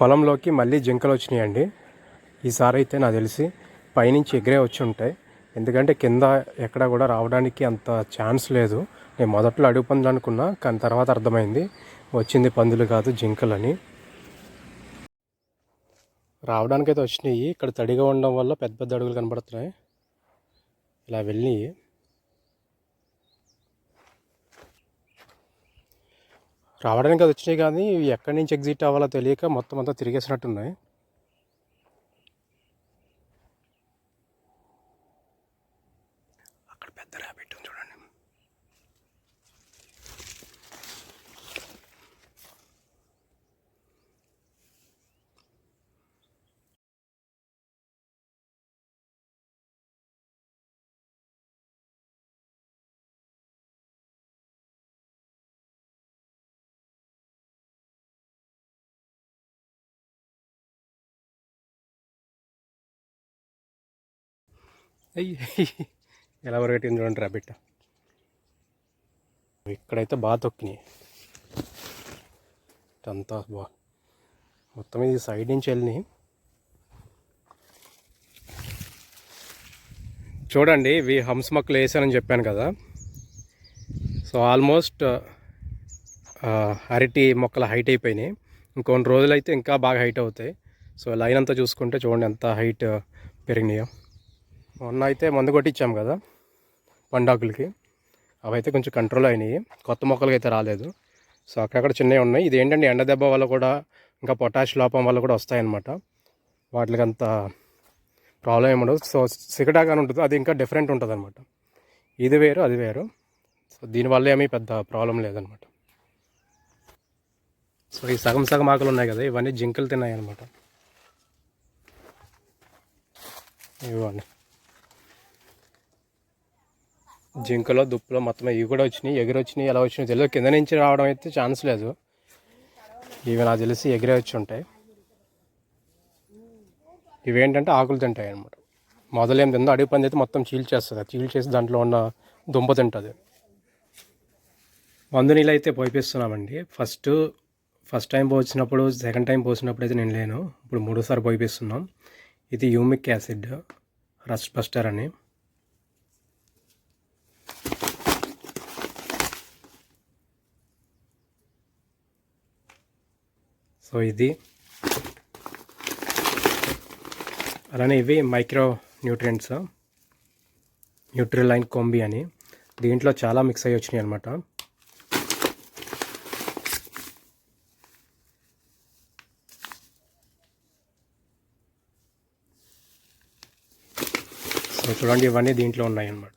పొలంలోకి మళ్ళీ జింకలు వచ్చినాయండి. ఈసారి అయితే నాకు తెలిసి పైనుంచి ఎగిరే వచ్చి ఉంటాయి. ఎందుకంటే కింద ఎక్కడ కూడా రావడానికి అంత ఛాన్స్ లేదు. నేను మొదట్లో అడుగు పందులు అనుకున్నా కానీ తర్వాత అర్థమైంది. వచ్చింది పందులు కాదు జింకలని. రావడానికైతే వచ్చినాయి. ఇక్కడ తడిగా ఉండడం వల్ల పెద్ద పెద్ద అడుగులు కనబడుతున్నాయి. ఇలా వెళ్ళినాయి. రావడానికి అది వచ్చినాయి కానీ ఇవి ఎక్కడి నుంచి ఎగ్జిట్ అవ్వాలో తెలియక మొత్తం అంతా తిరిగేసినట్టున్నాయి. అయ్యి ఎలా వరగట్టింది చూడండి ర్యాబిట్ ఇక్కడైతే బాగా తొక్కినాయి. అంతా బా మొత్తం ఇది సైడ్ నుంచి వెళ్ళినాయి. చూడండి ఇవి హంస మొక్కలు వేసానని చెప్పాను కదా. సో ఆల్మోస్ట్ అరటి మొక్కల హైట్ అయిపోయినాయి. ఇంకొన్ని రోజులైతే ఇంకా బాగా హైట్ అవుతాయి. సో లైన్ అంతా చూసుకుంటే చూడండి ఎంత హైట్ పెరిగినాయో. మొన్న అయితే మందు కొట్టించాం కదా పండాకులకి. అవైతే కొంచెం కంట్రోల్ అయినాయి. కొత్త మొక్కలకి అయితే రాలేదు. సో అక్కడక్కడ చిన్నవి ఉన్నాయి. ఇది ఏంటంటే ఎండ దెబ్బ వల్ల కూడా ఇంకా పొటాష్ లోపం వల్ల కూడా వస్తాయన్నమాట. వాటికి అంత ప్రాబ్లం ఏమి ఉండదు. సో సిగటాగానే ఉంటుంది. అది ఇంకా డిఫరెంట్ ఉంటుంది అనమాట ఇది వేరు అది వేరు. సో దీనివల్ల ఏమీ పెద్ద ప్రాబ్లం లేదనమాట సో ఈ సగం సగం ఆకులు ఉన్నాయి కదా ఇవన్నీ జింకలు తిన్నాయి అనమాట ఇవ్వండి. జింకలో దుప్పులో మొత్తం ఇవి కూడా వచ్చినాయి. ఎగిరి వచ్చినాయి ఎలా వచ్చినాయి తెలియదు. కింద నుంచి రావడం అయితే ఛాన్స్ లేదు. ఇవి నాకు తెలిసి ఎగిరే వచ్చి ఉంటాయి. ఇవేంటంటే ఆకులు తింటాయి అనమాట మొదలేం తిందో అడుగు పంది అయితే మొత్తం చీల్చేస్తుంది చీల్చేసి దాంట్లో ఉన్న దుంప తింటుంది. మందు నీళ్ళు అయితే పోయిపిస్తున్నామండి. ఫస్ట్ ఫస్ట్ టైం పోసినప్పుడు సెకండ్ టైం పోసినప్పుడు అయితే నేను లేను. ఇప్పుడు మూడోసారి పోయిపిస్తున్నాం. ఇది యూమిక్ యాసిడ్ రస్ట్ బస్టర్ అని. సో ఇది. అలానే ఇవి మైక్రో న్యూట్రియంట్స్. న్యూట్రిలైన్ కొంబి అని. దీంట్లో చాలా మిక్స్ అయ్యి వచ్చినాయి అనమాట సో చూడండి ఇవన్నీ దీంట్లో ఉన్నాయి అన్నమాట.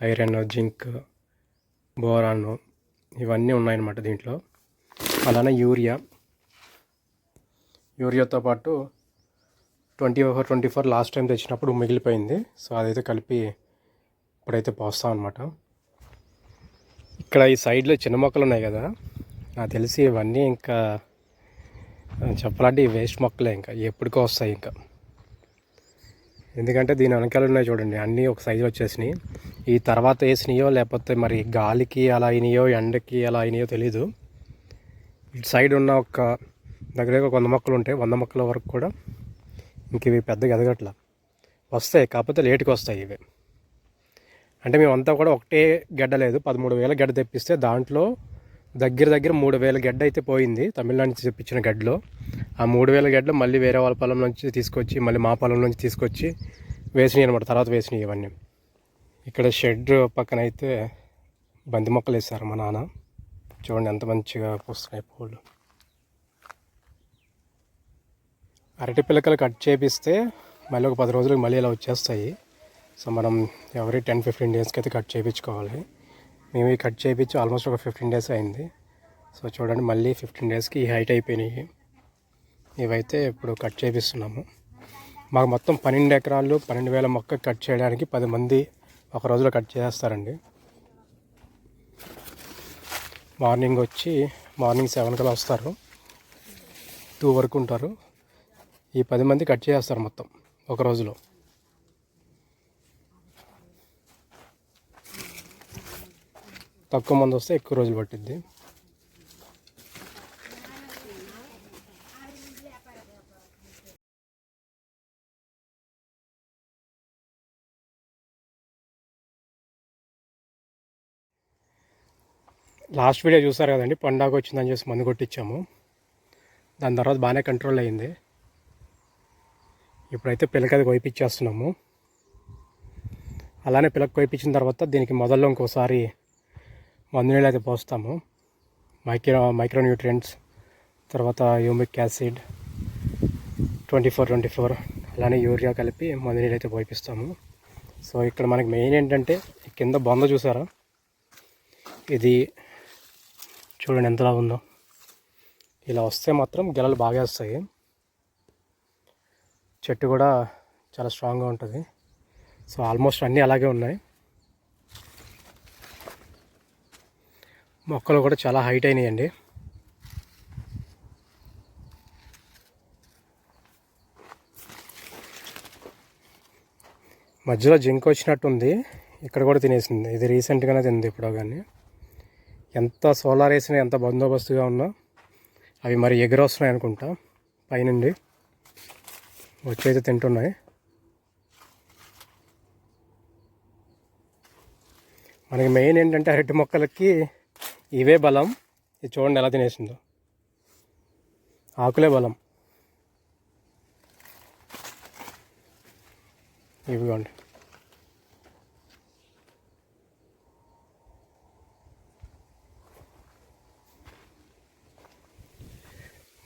ఐరన్ జింక్ బోరాన్ ఇవన్నీ ఉన్నాయన్నమాట దీంట్లో. అలానే యూరియా. యూరియాతో పాటు twenty four twenty four last time తెచ్చినప్పుడు మిగిలిపోయింది. సో అదైతే కలిపి ఇప్పుడైతే పోస్తాం అనమాట ఇక్కడ ఈ సైడ్లో చిన్న మొక్కలు ఉన్నాయి కదా నాకు తెలిసి ఇవన్నీ ఇంకా చెప్పాలంటే ఈ వేస్ట్ మొక్కలే ఇంకా ఎప్పటికో వస్తాయి ఇంకా. ఎందుకంటే దీని వెనకాల ఉన్నాయి చూడండి అన్నీ ఒక సైజు వచ్చేసినాయి. ఈ తర్వాత వేసినాయో లేకపోతే మరి గాలికి అలా అయినాయో ఎండకి అలా అయినాయో తెలీదు. ఇటు సైడ్ ఉన్న ఒక దగ్గర ఒక వంద మొక్కలు ఉంటాయి వంద మొక్కల వరకు కూడా ఇంక ఇవి పెద్దగా ఎదగట్ల. వస్తాయి కాకపోతే లేట్కి వస్తాయి ఇవి. అంటే మేమంతా కూడా ఒకటే గడ్డ లేదు పదమూడు వేల గడ్డ తెప్పిస్తే దాంట్లో దగ్గర దగ్గర మూడు వేల గడ్డ అయితే పోయింది తమిళనాడు నుంచి తెప్పించిన గడ్డలో. ఆ మూడు వేల గడ్డలు మళ్ళీ వేరే వాళ్ళ పొలం నుంచి తీసుకొచ్చి మళ్ళీ మా పొలం నుంచి తీసుకొచ్చి వేసినాయి అనమాట తర్వాత వేసినాయి ఇవన్నీ. ఇక్కడ షెడ్ పక్కన అయితే బంతి మొక్కలు వేస్తారు మా నాన్న. చూడండి ఎంత మంచిగా పూస్తున్నాయి పూలు. అరటి పిల్లకలు కట్ చేపిస్తే మళ్ళీ ఒక పది రోజులకు మళ్ళీ ఇలా వచ్చేస్తాయి. సో మనం ఎవరి టెన్ ఫిఫ్టీన్ డేస్కి అయితే కట్ చేయించుకోవాలి మేము ఈ కట్ చేయించి ఆల్మోస్ట్ ఒక ఫిఫ్టీన్ డేస్ అయింది. సో చూడండి మళ్ళీ ఫిఫ్టీన్ డేస్కి ఈ హైట్ అయిపోయినాయి. ఇవైతే ఇప్పుడు కట్ చేపిస్తున్నాము. మాకు మొత్తం పన్నెండు ఎకరాలు పన్నెండు వేల మొక్క కట్ చేయడానికి పది మంది ఒక రోజులో కట్ చేస్తారండి. మార్నింగ్ వచ్చి మార్నింగ్ సెవెన్ కల్లా వస్తారు. టూ వరకు ఉంటారు. ఈ పది మంది కట్ చేస్తారు మొత్తం ఒక రోజులో. తక్కువ మంది వస్తే ఎక్కువ రోజులు పట్టిద్ది. లాస్ట్ వీడియో చూసారు కదండి పండాగ వచ్చిందని చేసి మందు కొట్టించాము. దాని తర్వాత బాగానే కంట్రోల్ అయ్యింది. ఇప్పుడైతే పిల్లకది కోయిపించేస్తున్నాము అలానే పిల్లకి కోయిపించిన తర్వాత దీనికి మొదల్లో ఇంకోసారి మందు నీళ్ళు అయితే పోస్తాము. మైక్రో మైక్రో న్యూట్రియంట్స్ తర్వాత humic acid twenty four twenty four అలానే యూరియా కలిపి మందు నీళ్ళు అయితే పోయిపిస్తాము సో ఇక్కడ మనకి మెయిన్ ఏంటంటే కింద బొంద చూసారా? ఇది చూడండి ఎంతలా ఉందో. ఇలా వస్తే మాత్రం గెలలు బాగా వస్తాయి. చెట్టు కూడా చాలా స్ట్రాంగ్గా ఉంటుంది. సో ఆల్మోస్ట్ అన్నీ అలాగే ఉన్నాయి. మొక్కలు కూడా చాలా హైట్ అయినాయండి. మధ్యలో జింక్ వచ్చినట్టుంది ఇక్కడ కూడా తినేసింది. ఇది రీసెంట్గానే తింది ఇప్పుడు కానీ. ఎంత సోలార్ వేసినా ఎంత బందోబస్తుగా ఉన్నా అవి మరి ఎగురొస్తున్నాయి అనుకుంటా. పైనుండి. వచ్చి అయితే తింటున్నాయి. మనకి మెయిన్ ఏంటంటే అరటి మొక్కలకి ఇవే బలం. ఇది చూడండి ఎలా తినేసిందో. ఆకులే బలం. ఇవిగోండి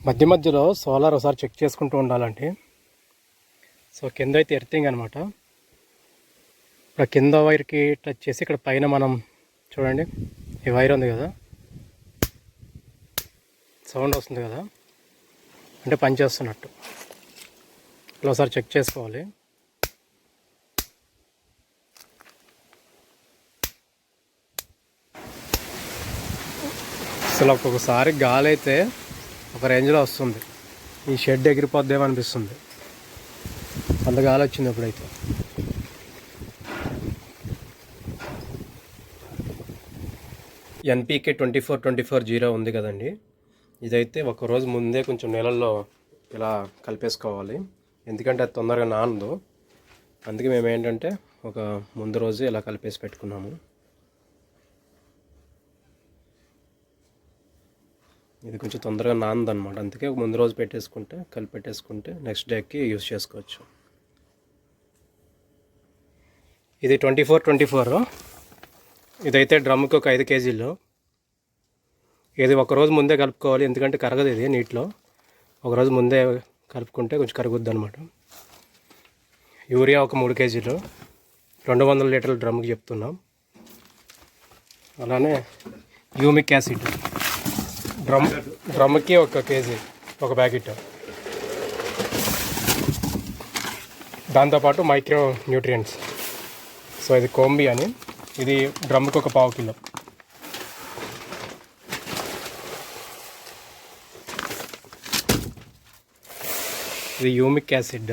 మధ్య మధ్యలో సోలార్ ఒకసారి చెక్ చేసుకుంటూ ఉండాలంటే సో కింద అయితే ఎర్తింగ్ అనమాట ఇక్కడ కింద వైర్కి టచ్ చేసి ఇక్కడ పైన మనం చూడండి ఈ వైర్ ఉంది కదా. సౌండ్ వస్తుంది కదా. అంటే పనిచేస్తున్నట్టు ఇలా ఒకసారి చెక్ చేసుకోవాలి. అసలు ఒక్కొక్కసారి గాలి అయితే ఒక రేంజ్లో వస్తుంది. ఈ షెడ్ ఎగిరిపోద్దేమో అనిపిస్తుంది. అంత గాలి వచ్చింది NPK twenty four twenty four zero ఉంది కదండి. ఇదైతే ఒక రోజు ముందే కొంచెం నీళ్ళల్లో ఇలా కలిపేసుకోవాలి. ఎందుకంటే అది తొందరగా నానదు. అందుకే మేము ఏంటంటే ఒక ముందు రోజు ఇలా కలిపేసి పెట్టుకున్నాము. ఇది కొంచెం తొందరగా నానదనమాట అందుకే ముందు రోజు పెట్టేసుకుంటే కలిపి పెట్టేసుకుంటే నెక్స్ట్ డేకి యూస్ చేసుకోవచ్చు. ఇది ట్వంటీ ఫోర్ ట్వంటీ ఫోర్. ఇదైతే డ్రమ్కి ఒక ఐదు కేజీలు. ఇది ఒకరోజు ముందే కలుపుకోవాలి ఎందుకంటే కరగదు ఇది నీటిలో. ఒకరోజు ముందే కలుపుకుంటే కొంచెం కరుగుద్ది అనమాట యూరియా ఒక మూడు కేజీలు. రెండు వందల లీటర్ల డ్రమ్కి చెప్తున్నాం. అలానే యూమిక్ యాసిడ్. డ్రమ్ డ్రమ్కి ఒక కేజీ ఒక ప్యాకెట్. దాంతోపాటు మైక్రో న్యూట్రియంట్స్. సో ఇది కోంబి అని. ఇది డ్రమ్కి ఒక పావు కిలో. ఇది యూమిక్ యాసిడ్.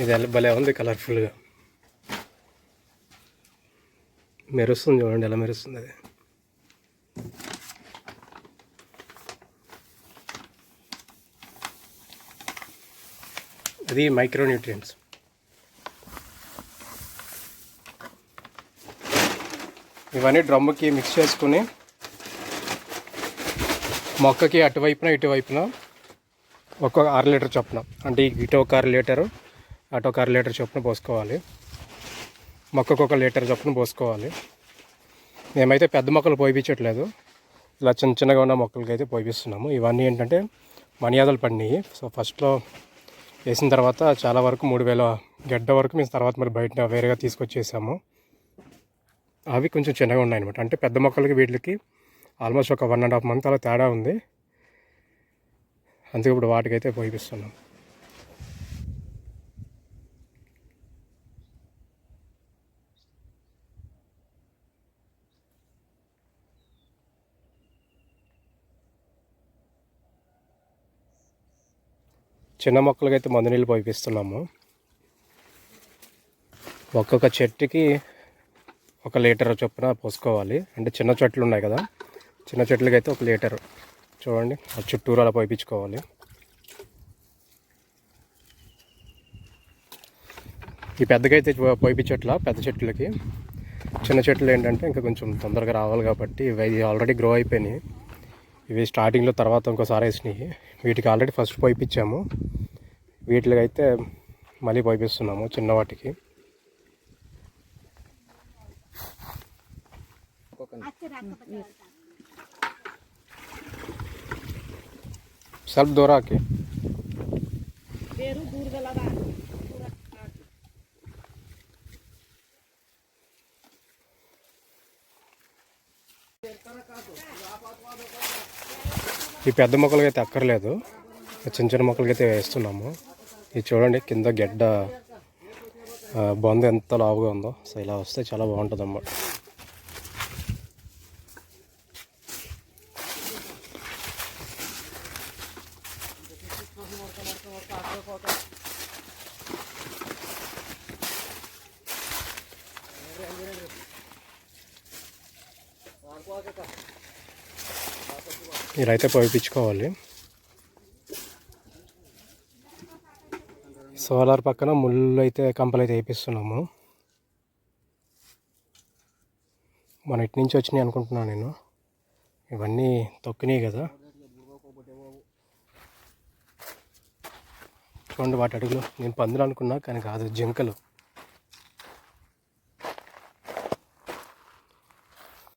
ఇది ఎలా భలే ఉంది కలర్ఫుల్గా. మెరుస్తుంది చూడండి ఎలా మెరుస్తుంది అది. అది మైక్రో న్యూట్రియంట్స్ ఇవన్నీ డ్రమ్ముకి మిక్స్ చేసుకుని మొక్కకి అటువైపున ఇటువైపున ఒక్కొక్క అర లీటర్ చొప్పున అంటే ఇటు ఒక అర లీటరు అటు ఒక అర లీటర్ చొప్పున పోసుకోవాలి. మొక్కకు ఒక లీటర్ చొప్పున పోసుకోవాలి. మేమైతే పెద్ద మొక్కలు పోయిపించట్లేదు. ఇలా చిన్న చిన్నగా ఉన్న మొక్కలకి అయితే పోయిస్తున్నాము ఇవన్నీ ఏంటంటే మణియాదలు పడినాయి. సో ఫస్ట్లో వేసిన తర్వాత చాలా వరకు మూడు వేల గడ్డ వరకు మేము తర్వాత మరి బయట వేరేగా తీసుకొచ్చేసాము. అవి కొంచెం చిన్నగా ఉన్నాయి అనమాట అంటే పెద్ద మొక్కలకి వీటికి ఆల్మోస్ట్ ఒక వన్ అండ్ హాఫ్ మంత్ అలా తేడా ఉంది. అందుకే ఇప్పుడు వాటికైతే పోయిపిస్తున్నాం. చిన్న మొక్కలకైతే మందు నీళ్ళు పోయిస్తున్నాము ఒక్కొక్క చెట్టుకి ఒక లీటర్ చొప్పున పోసుకోవాలి. అంటే చిన్న చెట్లు ఉన్నాయి కదా చిన్న చెట్లకి అయితే ఒక లీటర్. చూడండి ఆ చుట్టూరు అలా పోయించుకోవాలి ఈ పెద్దకైతే పోయిపించట్ల పెద్ద చెట్లకి. చిన్న చెట్లు ఏంటంటే ఇంకా కొంచెం తొందరగా రావాలి కాబట్టి ఇవి ఆల్రెడీ గ్రో అయిపోయినాయి. ఇవి స్టార్టింగ్లో తర్వాత ఇంకోసారి వేసినాయి వీటికి ఆల్రెడీ ఫస్ట్ పోయిపించాము వీటికి అయితే మళ్ళీ పోయిపిస్తున్నాము చిన్న వాటికి ಸ್ವಲ್ಪ ದೂರ ಹಾಕಿ ఈ పెద్ద మొక్కలకి అయితే అక్కర్లేదు. చిన్న చిన్న మొక్కలకి అయితే వేస్తున్నాము. ఇది చూడండి కింద గెడ్డ బొంద ఎంత లావుగా ఉందో. సో ఇలా వస్తే చాలా బాగుంటుంది అన్నమాట మీరైతే పోయిపించుకోవాలి. సోలార్ పక్కన ముళ్ళు అయితే కంపలు అయితే వేపిస్తున్నాము. మన ఇటు నుంచి వచ్చినాయి అనుకుంటున్నాను నేను. ఇవన్నీ తొక్కినాయి కదా. చూడండి వాటి అడుగులు. నేను పందులు అనుకున్నా కానీ కాదు జింకలు.